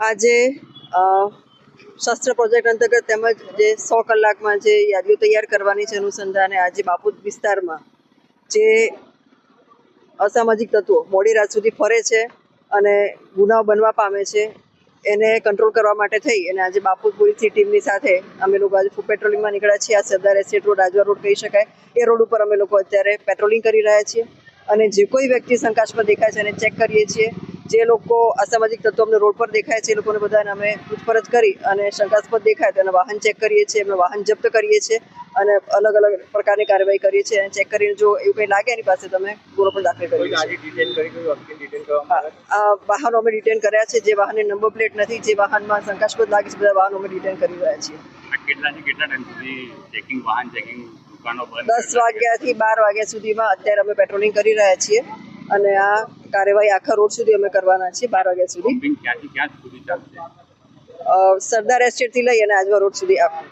આજે શાસ્ત્ર પ્રોજેક્ટ અંતર્ગત તેમજ જે સો કલાકમાં જે યાદીઓ તૈયાર કરવાની છે અનુસંધાને આજે બાપુત વિસ્તારમાં જે અસામાજિક તત્વો મોડી રાત સુધી ફરે છે અને ગુનાઓ બનવા પામે છે, એને કંટ્રોલ કરવા માટે થઈ અને આજે બાપુત પોલીસની ટીમની સાથે અમે લોકો આજે પેટ્રોલિંગમાં નીકળ્યા છીએ. આ સરદાર એસેટ રોડ, રાજવા રોડ કહી શકાય. એ રોડ ઉપર અમે લોકો અત્યારે પેટ્રોલિંગ કરી રહ્યા છીએ અને જે કોઈ વ્યક્તિ શંકાસ્પદ દેખાય છે એને ચેક કરીએ છીએ. જે લોકો અસામાજિક તત્વો અમને રોડ પર દેખાય છે એ લોકોને બધાને અમે પૂછપરછ કરી અને શંકાસ્પદ દેખાય તો એના વાહન ચેક કરીએ છીએ એમનું વાહન જપ્ત કરીએ છીએ અને અલગ અલગ પ્રકારની કાર્યવાહી કરીએ છીએ અને ચેક કરીને જો એવું કંઈ લાગે એની પાસે તમે ગુનો પણ દાખલ કરી આ વાહનો અમે ડિટેન કર્યા છે જે વાહનની નંબર પ્લેટ નથી જે વાહનમાં શંકાસ્પદ લાગે છે બધા વાહનો અમે ડિટેન કરી રહ્યા છીએ. કેટલાથી કેટલા ટાઈમ સુધી ચેકિંગ વાહન ચેકિંગ દસ વાગ્યાથી બાર વાગ્યા સુધીમાં અત્યારે અમે પેટ્રોલિંગ કરી રહ્યા છીએ. અને આ કાર્યવાહી આખા રોડ સુધી અમે કરવાના છીએ બાર વાગ્યા સુધી. સરદાર એસ્ટેટથી લઈ અને આજવા રોડ સુધી આખું